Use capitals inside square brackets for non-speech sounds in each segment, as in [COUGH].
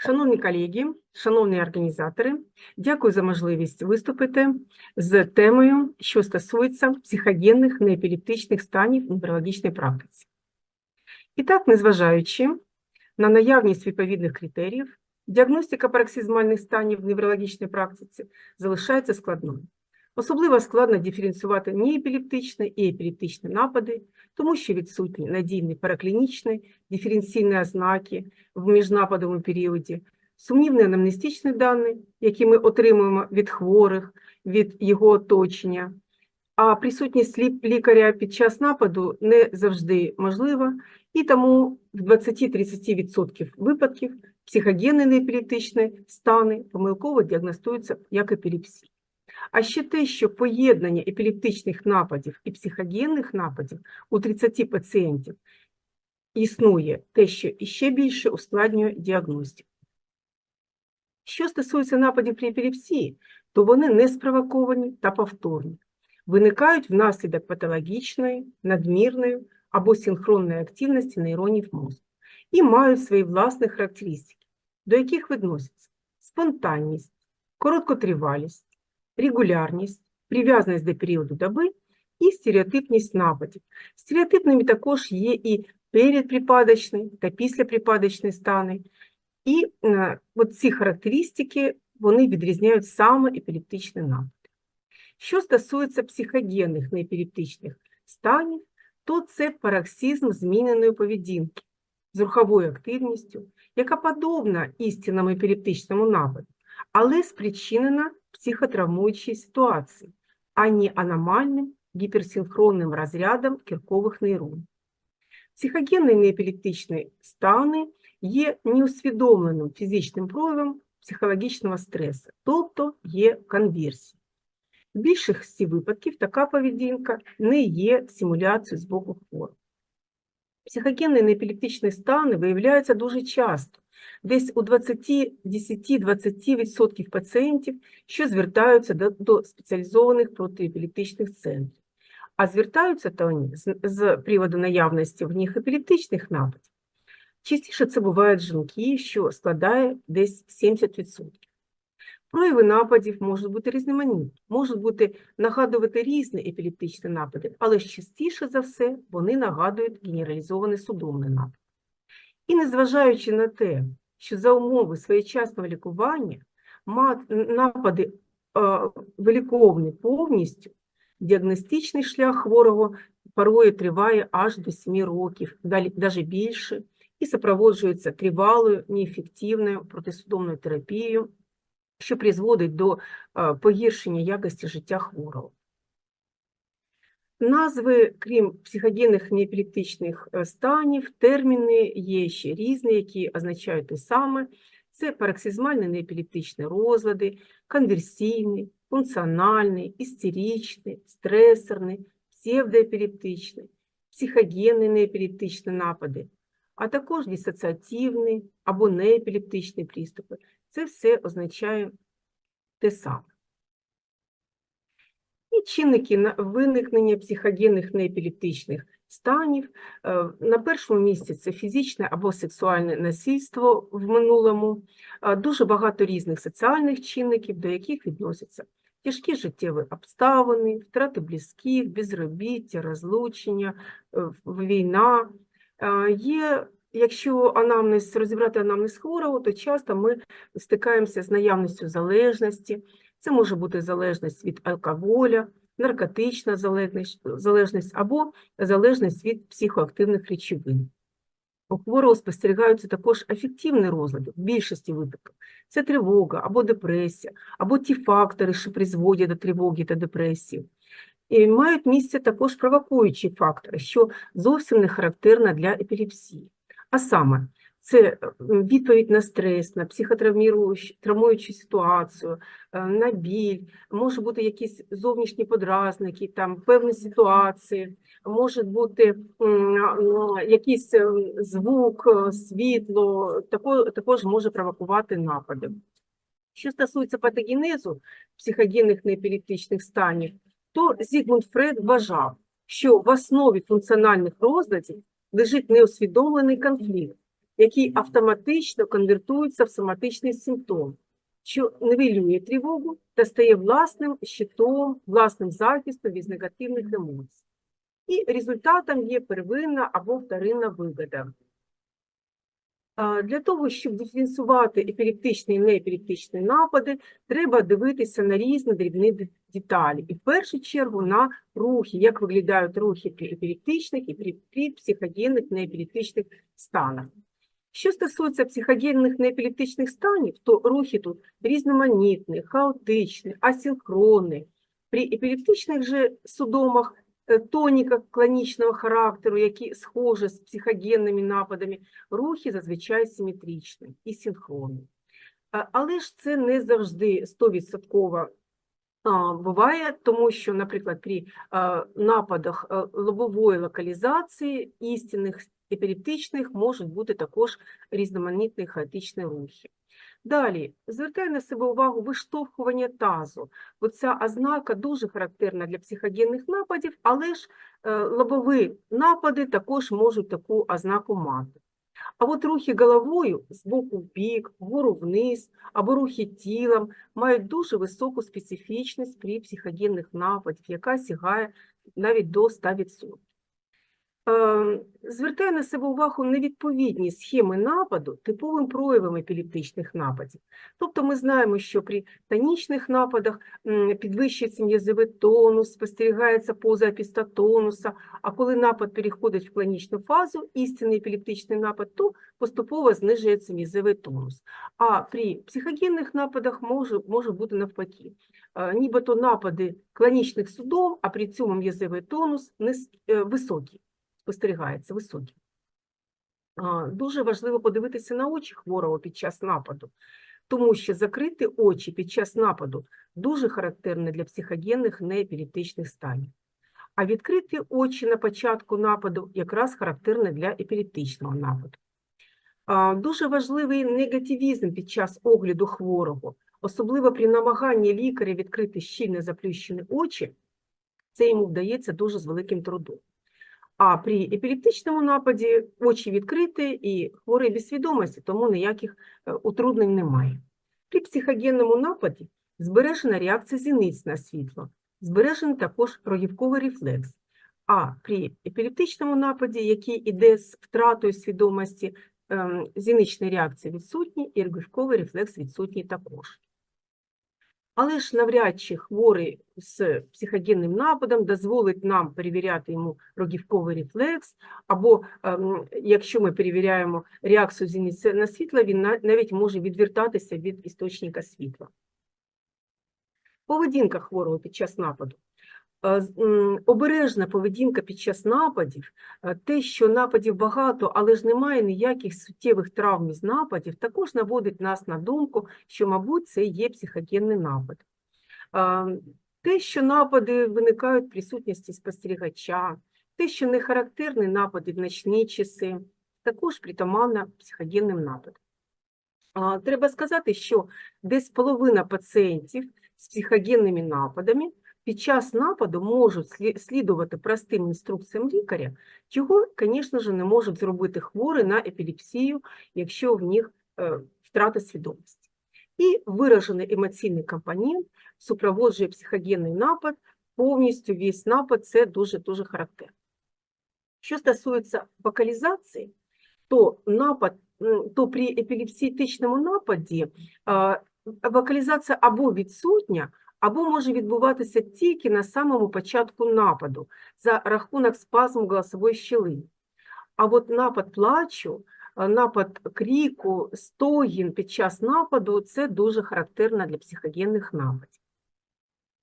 Шановні колеги, шановні організатори, дякую за можливість виступити з темою, що стосується психогенних неепілептичних станів в неврологічній практиці. І так, незважаючи на наявність відповідних критеріїв, діагностика пароксизмальних станів в неврологічній практиці залишається складною. Особливо складно диференціювати неепілептичні і епілептичні напади, тому що відсутні надійні параклінічні диференційні ознаки в міжнападовому періоді, сумнівні анамнестичні дані, які ми отримуємо від хворих, від його оточення, а присутність лі- лікаря під час нападу не завжди можлива, і тому в 20-30% випадків психогенні неепілептичні стани помилково діагностуються як епілепсія. А ще те, що поєднання епілептичних нападів і психогенних нападів у 30 пацієнтів існує те, що іще більше ускладнює діагностику. Що стосується нападів при епілепсії, то вони не спровоковані та повторні, виникають внаслідок патологічної, надмірної або синхронної активності нейронів мозку і мають свої власні характеристики, до яких відносяться спонтанність, короткотривалість, регулярність, прив'язаність до періоду доби і стереотипність нападів. Стереотипними також є і передприпадочний та післяприпадочний стани. І е, от ці характеристики вони відрізняють саме епілептичний напад. Що стосується психогенних неепілептичних станів, то це пароксизм зміненої поведінки з руховою активністю, яка подобна істинному епілептичному нападу, але спричинена психотравмуючій ситуації, а не аномальним гіперсинхронним розрядом кіркових нейронів. Психогенні неепілептичні стани є неусвідомленим фізичним проявом психологічного стресу, тобто є конверсія. В більшості випадків така поведінка не є симуляцією з боку хворого. Психогенні неепілептичні стани виявляються дуже часто, десь у 20-10-20% пацієнтів, що звертаються до, до спеціалізованих протиепілептичних центрів. А звертаються то вони з, з приводу наявності в них епілептичних нападів. Частіше це бувають жінки, що складає десь 70%. Прояви нападів можуть бути різноманітні, можуть бути нагадувати різні епілептичні напади, але частіше за все вони нагадують генералізований судомний напад. І незважаючи на те, що за умови своєчасного лікування напади виліковані повністю, діагностичний шлях хворого порою триває аж до 7 років, навіть більше, і супроводжується тривалою, неефективною протисудомною терапією, що призводить до погіршення якості життя хворого. Назви, крім психогенних неепілептичних е, станів, терміни є ще різні, які означають те саме. Це пароксизмальні неепілептичні розлади, конверсійні, функціональний, істеричний, стресорний, псевдоепілептичний, психогенні неепілептичні напади, а також дисоціативні або неепілептичні приступи. Це все означає те саме. І чинники виникнення психогенних неепілептичних станів. Е, На першому місці це фізичне або сексуальне насильство в минулому, Е, дуже багато різних соціальних чинників, до яких відносяться тяжкі життєві обставини, втрати близьких, безробіття, розлучення, е, війна. Є, якщо анамнез, розібрати анамнез хворого, то часто ми стикаємося з наявністю залежності. Це може бути залежність від алкоголя, наркотична залежність, або залежність від психоактивних речовин. У хворого спостерігаються також афективні розлади в більшості випадків. Це тривога або депресія, або ті фактори, що призводять до тривоги та депресії. І мають місце також провокуючі фактори, що зовсім не характерно для епілепсії. А саме, це е, відповідь на стрес, на психотравмуючу ситуацію, е, на біль, може бути якісь зовнішні подразники, там певні ситуації, може бути якийсь е, звук, е, світло, також може провокувати напади. Що стосується патогенезу психогенних неепілептичних станів, то Зігмунд Фред вважав, що в основі функціональних розладів лежить неусвідомлений конфлікт який автоматично конвертується в соматичний симптом, що нивелює тривогу та стає власним щитом, власним захистом від негативних емоцій. І результатом є первинна або вторинна вигода. Для того, щоб диференціювати епілептичні і неепілептичні напади, треба дивитися на різні дрібні деталі. І в першу чергу на рухи, як виглядають рухи при епілептичних і при, при психогенних неепілептичних станах. Що стосується психогенних неепілептичних станів, то рухи тут різноманітні, хаотичні, асинхронні. При епілептичних же судомах е, тоніках клонічного характеру, які схожі з психогенними нападами, рухи зазвичай симетричні і синхронні. Але ж це не завжди 100% буває, тому що, наприклад, при нападах лобової локалізації істинних епілептичних можуть бути також різноманітні хаотичні рухи. Далі, звертаю на себе увагу виштовхування тазу, бо ця ознака дуже характерна для психогенних нападів, але ж е, лобові напади також можуть таку ознаку мати. А от рухи головою з боку в бік, вгору вниз або рухи тілом мають дуже високу специфічність при психогенних нападів, яка сягає навіть до 100%. Звертаю на себе увагу невідповідність схеми нападу типовим проявам епілептичних нападів. Тобто ми знаємо, що при тонічних нападах підвищується м'язовий тонус, спостерігається поза епістотонуса, а коли напад переходить в клонічну фазу, істинний епілептичний напад, то поступово знижується м'язовий тонус. А при психогенних нападах може, може бути навпаки. Нібито напади клонічних судом, а при цьому м'язовий тонус е, високий спостерігається високий. А, Дуже важливо подивитися на очі хворого під час нападу, тому що закриті очі під час нападу дуже характерне для психогенних неепілептичних станів. А відкриті очі на початку нападу якраз характерне для епілептичного нападу. Дуже важливий негативізм під час огляду хворого, особливо при намаганні лікаря відкрити щільно заплющені очі, це йому вдається дуже з великим трудом. А при епілептичному нападі очі відкриті і хворий без свідомості, тому ніяких е, утруднень немає. При психогенному нападі збережена реакція зіниць на світло, збережений також рогівковий рефлекс. А при епілептичному нападі, який іде з втратою свідомості, ем, зінична реакція відсутні і рогівковий рефлекс відсутній також. Але ж навряд чи хворий з психогенним нападом дозволить нам перевіряти йому рогівковий рефлекс, або ем, якщо ми перевіряємо реакцію зіниці на світло, він навіть може відвертатися від істочника світла. Поведінка хворого під час нападу. Е, Обережна поведінка під час нападів, е, те, що нападів багато, але ж немає ніяких суттєвих травм із нападів, також наводить нас на думку, що, мабуть, це є психогенний напад. Е, Те, що напади виникають в присутності спостерігача, те, що не характерні напади в ночні часи, також притаманно психогенним нападам. Треба сказати, що десь половина пацієнтів з психогенними нападами під час нападу можуть слідувати простим інструкціям лікаря, чого, звісно ж, не можуть зробити хворі на епілепсію, якщо в них е, втрата свідомості. І виражений емоційний компонент супроводжує психогенний напад, повністю весь напад це дуже-дуже характерно. Що стосується вокалізації, то напад, то при епілепсійтичному нападі вокалізація або відсутня, або може відбуватися тільки на самому початку нападу за рахунок спазму голосової щілини. А от напад плачу, напад кріку, стогін під час нападу це дуже характерно для психогенних нападів.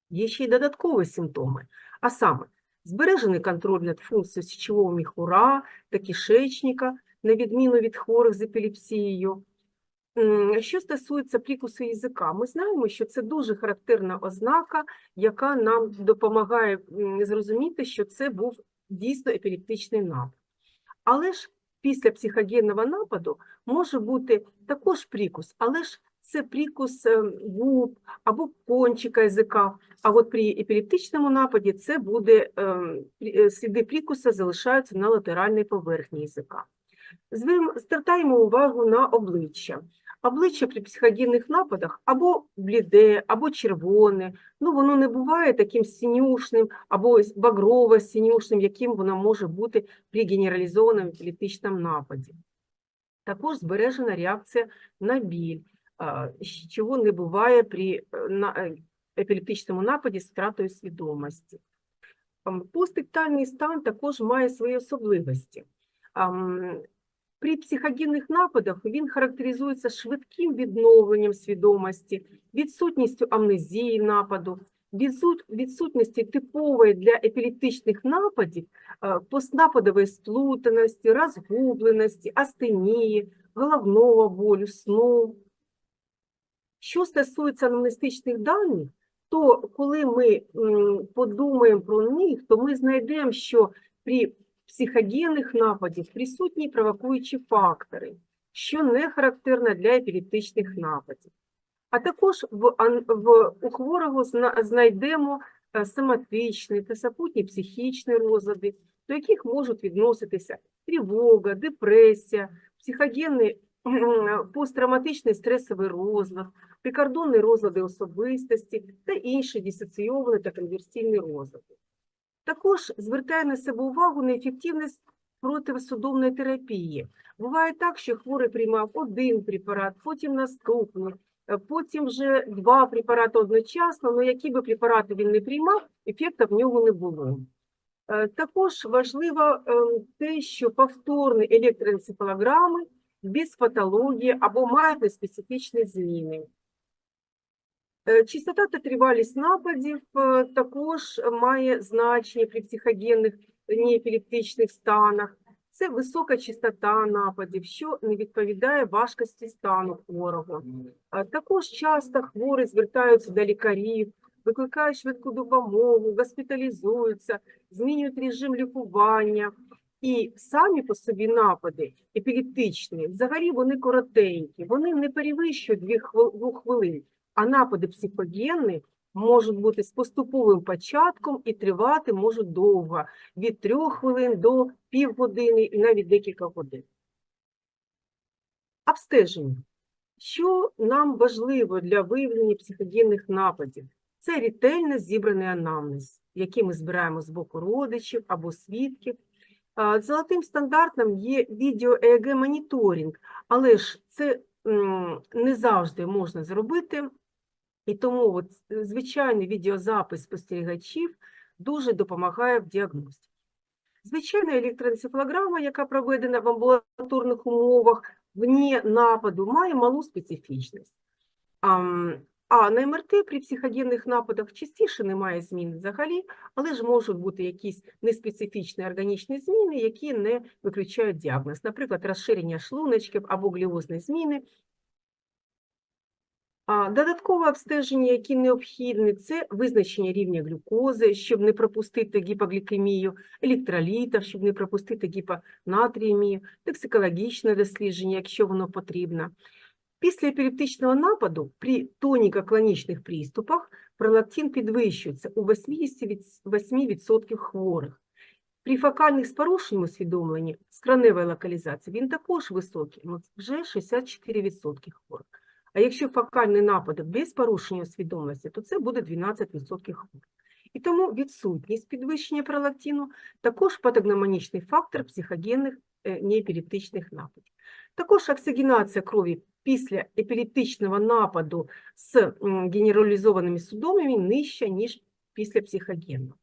Є ще й додаткові симптоми, а саме збережений контроль над функцією січового міхура та кишечника, на відміну від хворих з епілепсією. Що стосується прикусу язика, ми знаємо, що це дуже характерна ознака, яка нам допомагає зрозуміти, що це був дійсно епілептичний напад. Але ж після психогенного нападу може бути також прикус, але ж це прикус е, губ або кончика язика. А от при епілептичному нападі це буде е, е, сліди прикуса залишаються на латеральній поверхні язика. Звертаємо увагу на обличчя. Обличчя при психодійних нападах або бліде, або червоне, ну воно не буває таким синюшним або ось багрово-синюшним, яким воно може бути при генералізованому епілептичному нападі. Також збережена реакція на біль, чого не буває при е, е, епілептичному нападі з втратою свідомості. Ам, Посттектальний стан також має свої особливості. При психогенних нападах він характеризується швидким відновленням свідомості, відсутністю амнезії нападу, відсут- відсутності типової для епілептичних нападів е, постнападової сплутаності, розгубленості, астенії, головного болю, сну. Що стосується анамнестичних даних, то коли ми подумаємо про них, то ми знайдемо, що при психогенних нападів присутні провокуючі фактори, що не характерно для епілептичних нападів. А також в, в, у хворого зна- знайдемо е, соматичні та супутні психічні розлади, до яких можуть відноситися тривога, депресія, психогенний посттравматичний стресовий розлад, прикордонні розлади особистості та інші дисоційовані та конверсійні розлади. Також звертає на себе увагу на ефективність противосудомної терапії. Буває так, що хворий приймав один препарат, потім наступний, е, потім вже два препарати одночасно, але які би препарати він не приймав, ефекту в нього не було. Е, Також важливо е, те, що повторні електроенцефалограми без патології або мають неспецифічні зміни. Е, Частота та тривалість нападів е, також має значення при психогенних неепілептичних станах. Це висока частота нападів, що не відповідає важкості стану хворого. Також часто хворі звертаються до лікарів, викликають швидку допомогу, госпіталізуються, змінюють режим лікування. І самі по собі напади епілептичні, взагалі вони коротенькі, вони не перевищують двох хвил- двох хвилин, а напади психогенні можуть бути з поступовим початком і тривати можуть довго, від трьох хвилин до півгодини і навіть декілька годин. Обстеження. Що нам важливо для виявлення психогенних нападів? Це ретельно зібраний анамнез, який ми збираємо з боку родичів або свідків. Золотим стандартом є відео-ЕЕГ-моніторинг, але ж це не завжди можна зробити, і тому от, е, звичайний відеозапис спостерігачів дуже допомагає в діагностиці. Звичайна електроенцефалограма, яка проведена в амбулаторних умовах, вне нападу, має малу специфічність. А на МРТ при психогенних нападах частіше немає змін взагалі, але ж можуть бути якісь неспецифічні органічні зміни, які не виключають діагноз, наприклад, розширення шлуночків або гліозні зміни. Додаткове обстеження, які необхідні, це визначення рівня глюкози, щоб не пропустити гіпоглікемію, електролітів, щоб не пропустити гіпонатріємію, токсикологічне дослідження, якщо воно потрібно. Після епілептичного нападу при тоніко-клонічних приступах пролактин підвищується у 88% хворих. При фокальних з порушенням усвідомлення з краневої локалізації він також високий, ну, вже 64% хворих. А якщо фокальні напади без порушення усвідомленості, то це буде 12% хворих. І тому відсутність підвищення пролактину також патогномонічний фактор психогенних е, неепілептичних нападів. Також оксигенація крові після епілептичного нападу з генералізованими судомами нижча, ніж після психогенного.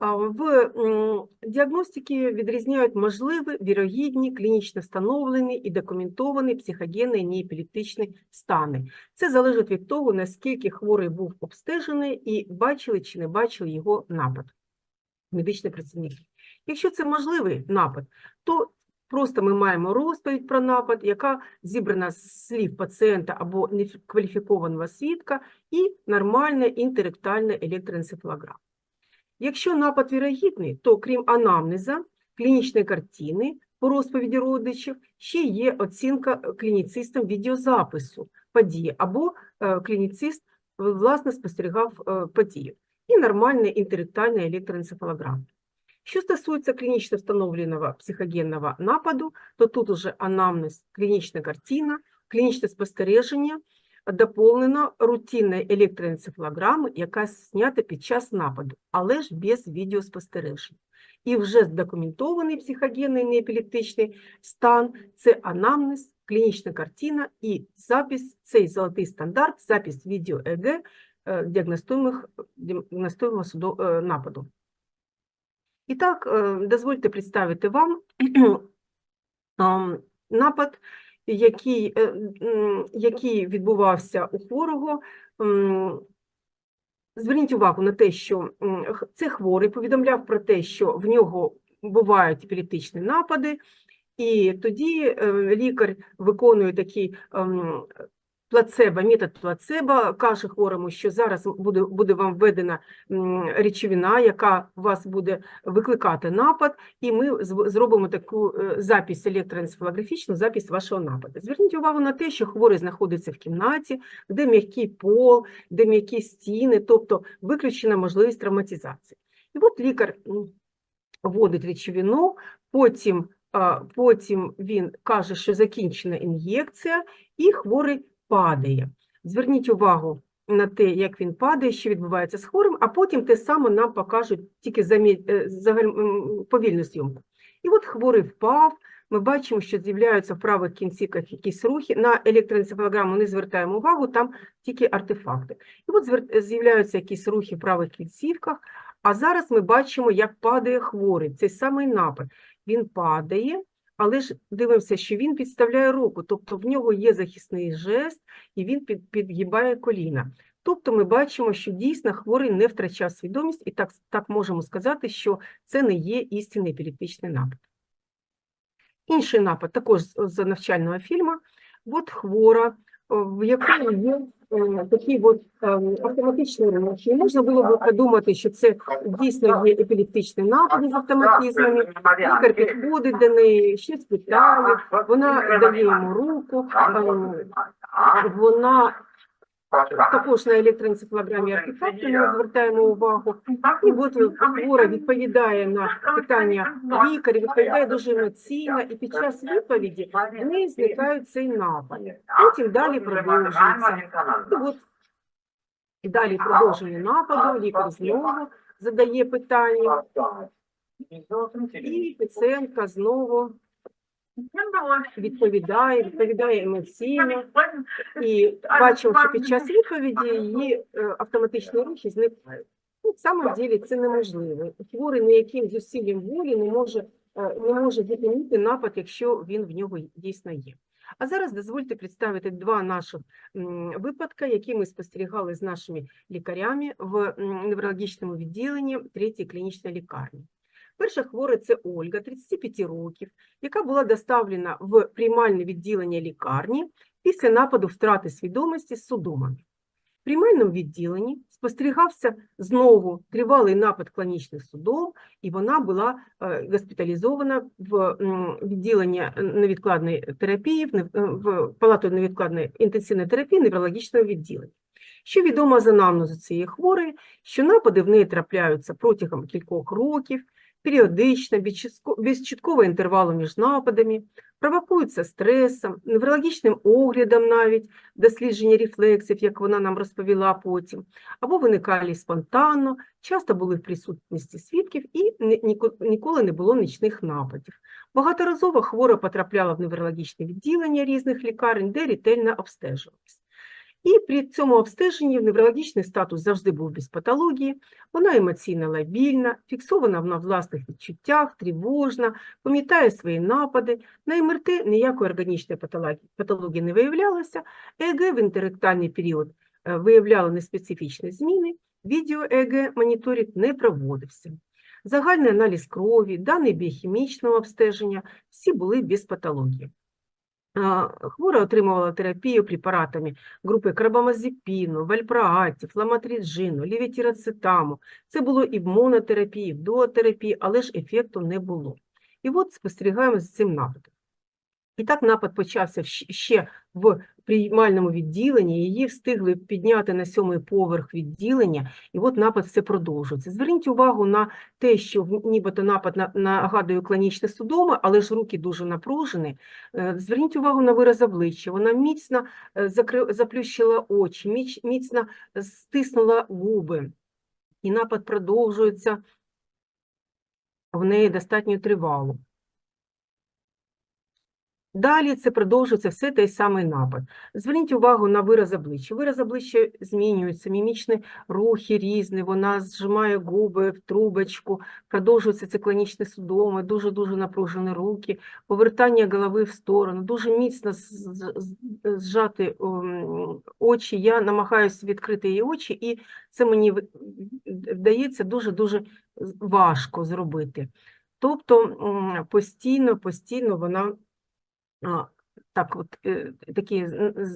В діагностиці відрізняють можливі, вірогідні, клінічно встановлені і документовані психогенні неепілептичні стани. Це залежить від того, наскільки хворий був обстежений і бачили чи не бачили його напад, медичні працівники. Якщо це можливий напад, то просто ми маємо розповідь про напад, яка зібрана з слів пацієнта або некваліфікованого свідка, і нормальна інтеректальна електроенцефалограма. Якщо напад вірогідний, то крім анамнеза, клінічної картини по розповіді родичів, ще є оцінка клініцистом відеозапису події, або е, клініцист власне спостерігав е, подію. І нормальна інтеректальна електроенцефалограма. Що стосується клінічно встановленого психогенного нападу, то тут уже анамнез, клінічна картина, клінічне спостереження, доповнено рутинною електроенцефалограмою, яка знята під час нападу, але ж без відеоспостережень. І вже здокументований психогенний неепілептичний стан – це анамнез, клінічна картина і запис, цей золотий стандарт, запис відео ЕГ е, судо- е, нападу. І так, е, дозвольте представити вам [CLEARS THROAT] напад, який, е, який відбувався у хворого. Зверніть увагу на те, що це хворий повідомляв про те, що в нього бувають епілептичні напади, і тоді е, лікар виконує такий ем, плацебо, метод плацебо, каже хворому, що зараз буде, буде вам введена речовина, яка вас буде викликати напад, і ми зробимо таку е, запись електроенцефалографічну, запись вашого нападу. Зверніть увагу на те, що хворий знаходиться в кімнаті, де м'який пол, де м'які стіни, тобто виключена можливість травматизації. І от лікар вводить речовину, потім, потім він каже, що закінчена ін'єкція, і хворий падає. Зверніть увагу на те, як він падає, що відбувається з хворим, а потім те саме нам покажуть тільки замі- е, загаль- повільну зйомку. І от хворий впав, ми бачимо, що з'являються в правих кінцівках якісь рухи. На електроенцефалограму не звертаємо увагу, там тільки артефакти. І от з'являються якісь рухи в правих кінцівках, а зараз ми бачимо, як падає хворий, цей самий напад. Він падає, але ж дивимося, що він підставляє руку, тобто в нього є захисний жест, і він під, підгибає коліна. Тобто ми бачимо, що дійсно хворий не втрачав свідомість, і так, так можемо сказати, що це не є істинний епілептичний напад. Інший напад, також з навчального фільму, от хвора, в якої є е, такі от автоматичний автоматичні рухи. Можна було б подумати, що це дійсно є епілептичний напад з автоматизмами. Лікар підходить до неї, ще спитає, вона дає йому руку, е, вона також на електроенцефалограмі артефакти ми звертаємо увагу. І от хвора відповідає на питання лікаря, відповідає дуже емоційно, і під час відповіді в неї зникає цей напад. Потім далі продовжується. І от і далі продовження нападу, лікар знову задає питання, і пацієнтка знову відповідає, відповідає емоційно. І бачимо, що під час відповіді її е, автоматичні рухи зникають. Ну, в самом ділі це неможливо. Хворий ніяким зусиллям волі не може, е, не може зупинити напад, якщо він в нього дійсно є. А зараз дозвольте представити два наших випадки, які ми спостерігали з нашими лікарями в неврологічному відділенні третьої клінічної лікарні. Перша хвора це Ольга, 35 років, яка була доставлена в приймальне відділення лікарні після нападу втрати свідомості з судомами. В приймальному відділенні спостерігався знову тривалий напад клінічних судом, і вона була е, госпіталізована в відділення невідкладної терапії, е, в палату невідкладної інтенсивної терапії неврологічного відділення. Що відомо з анамнезу цієї хворої, що напади в неї трапляються протягом кількох років, періодично, без чіткого інтервалу між нападами, провокуються стресом, неврологічним оглядом навіть, дослідження рефлексів, як вона нам розповіла потім, або виникали спонтанно, часто були в присутності свідків і ні- ніко- ніколи не було нічних нападів. Багаторазово хвора потрапляла в неврологічне відділення різних лікарень, де ретельно обстежувалась. І при цьому обстеженні неврологічний статус завжди був без патології, вона емоційно лабільна, фіксована на власних відчуттях, тривожна, пам'ятає свої напади, на МРТ ніякої органічної патології, не виявлялося, ЕЕГ в інтерректальний період е, виявляло неспецифічні зміни, відео-ЕЕГ моніторинг не проводився. Загальний аналіз крові, дані біохімічного обстеження – всі були без патології. Хвора отримувала терапію препаратами групи карбамазепіну, вальпроаті, фламатріджину, лівітірацетаму. Це було і в монотерапії, і в дуотерапії, але ж ефекту не було. І от спостерігаємо з цим нападом. І так напад почався ще в приймальному відділенні, її встигли підняти на сьомий поверх відділення, і от напад все продовжується. Зверніть увагу на те, що нібито напад нагадує клонічне судоме, але ж руки дуже напружені. Е, Зверніть увагу на вираз обличчя. Вона міцно е, заплющила очі, міцно стиснула губи. І напад продовжується в неї достатньо тривало. Далі це продовжується все той самий напад. Зверніть увагу на вираз обличчя. Вираз обличчя змінюється, мімічні рухи різні, вона зжимає губи в трубочку, продовжується циклонічне судоме, дуже-дуже напружені руки, повертання голови в сторону, дуже міцно зжати ем, очі. Я намагаюся відкрити її очі, і це мені вдається дуже-дуже важко зробити. Тобто постійно, постійно вона Так, от е, такі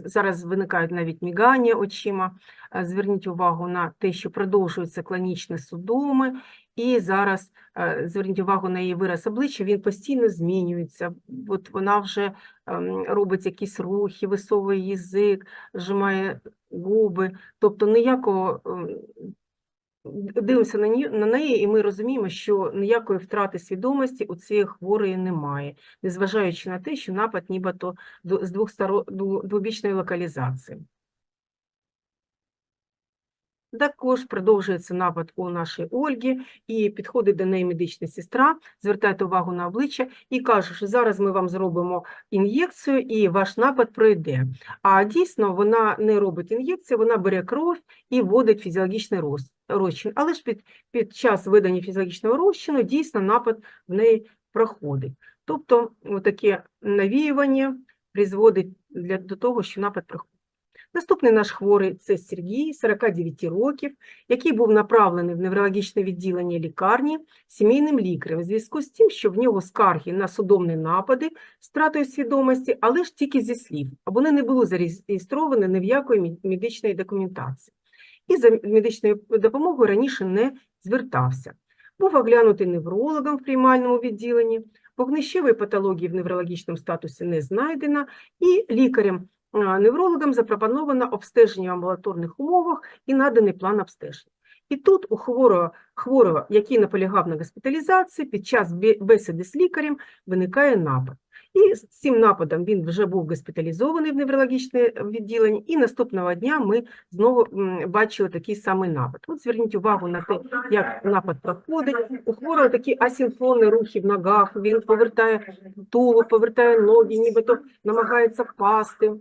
зараз виникають навіть мігання очима. Е, Зверніть увагу на те, що продовжуються клонічні судоми, і зараз е, зверніть увагу на її вираз обличчя, він постійно змінюється. От вона вже ем, робить якісь рухи, висовує язик, зжимає губи. Тобто ніякого ем, дивимося на неї, на неї, і ми розуміємо, що ніякої втрати свідомості у цієї хворої немає, незважаючи на те, що напад нібито з двох сторо- двобічної локалізації. Також продовжується напад у нашій Ольги, і підходить до неї медична сестра, звертає увагу на обличчя і каже, що зараз ми вам зробимо ін'єкцію, і ваш напад пройде. А дійсно вона не робить ін'єкцію, вона бере кров і вводить фізіологічний роз- розчин. Але ж під, під час видання фізіологічного розчину дійсно напад в неї проходить. Тобто таке навіювання призводить для, до того, що напад проходить. Наступний наш хворий це Сергій, 49 років, який був направлений в неврологічне відділення лікарні сімейним лікарем в зв'язку з тим, що в нього скарги на судомні напади з втратою свідомості, але ж тільки зі слів, а вони не були зареєстровані ні в якої медичної документації. І за медичною допомогою раніше не звертався. Був оглянутий неврологом в приймальному відділенні, вогнищевої патології в неврологічному статусі не знайдено, і лікарем неврологам запропоновано обстеження в амбулаторних умовах і наданий план обстеження. І тут у хворого, хворого, який наполягав на госпіталізації, під час бесіди з лікарем виникає напад. І з цим нападом він вже був госпіталізований в неврологічне відділення, і наступного дня ми знову бачили такий самий напад. От зверніть увагу на те, як напад проходить. У хворого такі асинхронні рухи в ногах, він повертає тулуб, повертає ноги, нібито намагається впасти.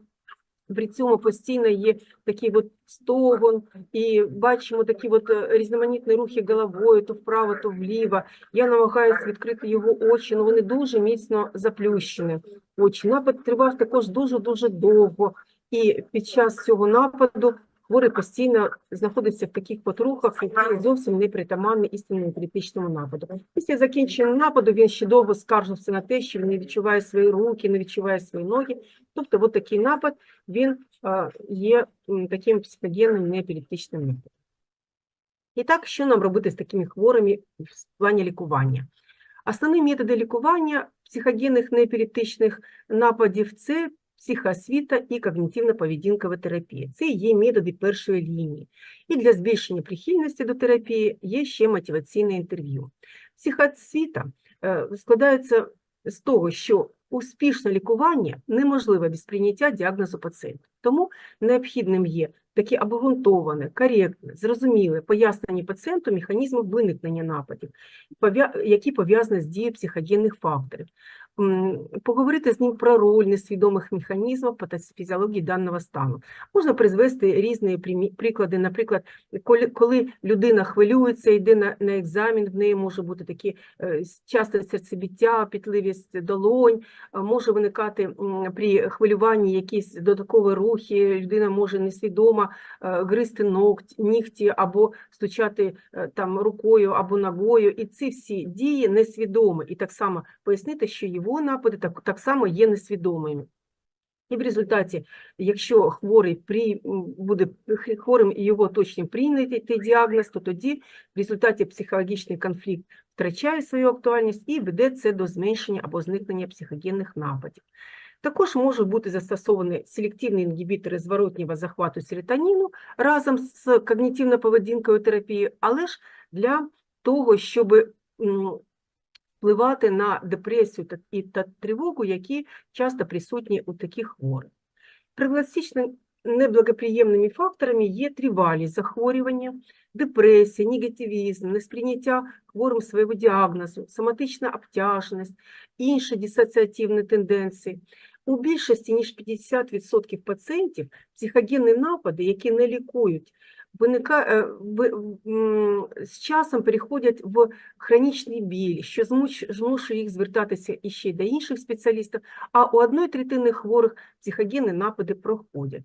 При цьому постійно є такий от стогон, і бачимо такі от е, різноманітні рухи головою, то вправо, то вліво. Я намагаюся відкрити його очі, але вони дуже міцно заплющені. Очі. Напад тривав також дуже-дуже довго. І під час цього нападу хворий постійно знаходиться в таких потрухах, які зовсім не притаманні істинному епілептичному нападу. Після закінчення нападу він ще довго скаржився на те, що він не відчуває свої руки, не відчуває свої ноги. Тобто, от такий напад він е, є таким психогенним неепілептичним нападом. І так, що нам робити з такими хворими в плані лікування? Основні методи лікування психогенних неепілептичних нападів це психоосвіта і когнітивно-поведінкова терапія. Це є методи першої лінії. І для збільшення прихильності до терапії є ще мотиваційне інтерв'ю. Психоосвіта е, складається з того, що успішне лікування неможливе без прийняття діагнозу пацієнта. Тому необхідним є такі обґрунтоване, коректне, зрозуміле пояснення пацієнту механізму виникнення нападів, які пов'язані з дією психогенних факторів. Поговорити з ним про роль несвідомих механізмів патофізіології даного стану. Можна призвести різні приклади. Наприклад, коли, людина хвилюється, йде на, на екзамен, в неї може бути такі е, часте серцебіття, пітливість долонь, може виникати при хвилюванні якісь додаткові рухи, людина може несвідомо е, гризти ногті, нігті або стучати е, там рукою або ногою. І ці всі дії несвідомі. І так само пояснити, що його напади так, так само є несвідомими. І в результаті, якщо хворий при, буде хворим і його точно прийнятий діагноз, то тоді в результаті психологічний конфлікт втрачає свою актуальність і веде це до зменшення або зникнення психогенних нападів. Також можуть бути застосовані селективні інгібітори зворотнього захвату серотоніну разом з когнітивно-поведінковою терапією, але ж для того, щоб впливати на депресію та- і та тривогу, які часто присутні у таких хворих. Проблематичними неблагоприємними факторами є тривалість захворювання, депресія, негативізм, несприйняття хворим свого діагнозу, соматична обтяженість, інші дисоціативні тенденції. У більшості, ніж 50% пацієнтів, психогенні напади, які не лікують, виника, з часом переходять в хронічний біль, що змушує їх звертатися іще й до інших спеціалістів, а у одної третини хворих психогенні напади проходять.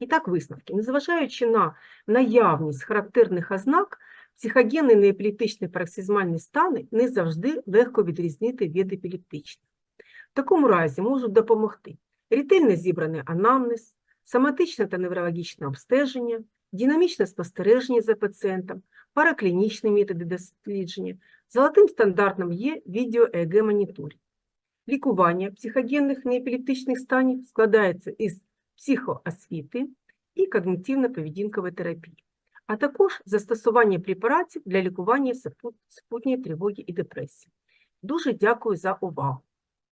І так висновки. Незважаючи на наявність характерних ознак, психогенні неепілептичні пароксизмальні стани не завжди легко відрізнити від епілептичних. В такому разі можуть допомогти ретельно зібраний анамнез, соматичне та неврологічне обстеження, динамічне спостереження за пацієнтом, параклінічні методи дослідження. Золотим стандартом є відео-ЕГ-моніторинг. Лікування психогенних неепілептичних станів складається із психоосвіти і когнітивно-поведінкової терапії, а також застосування препаратів для лікування супут- супутньої тривоги і депресії. Дуже дякую за увагу.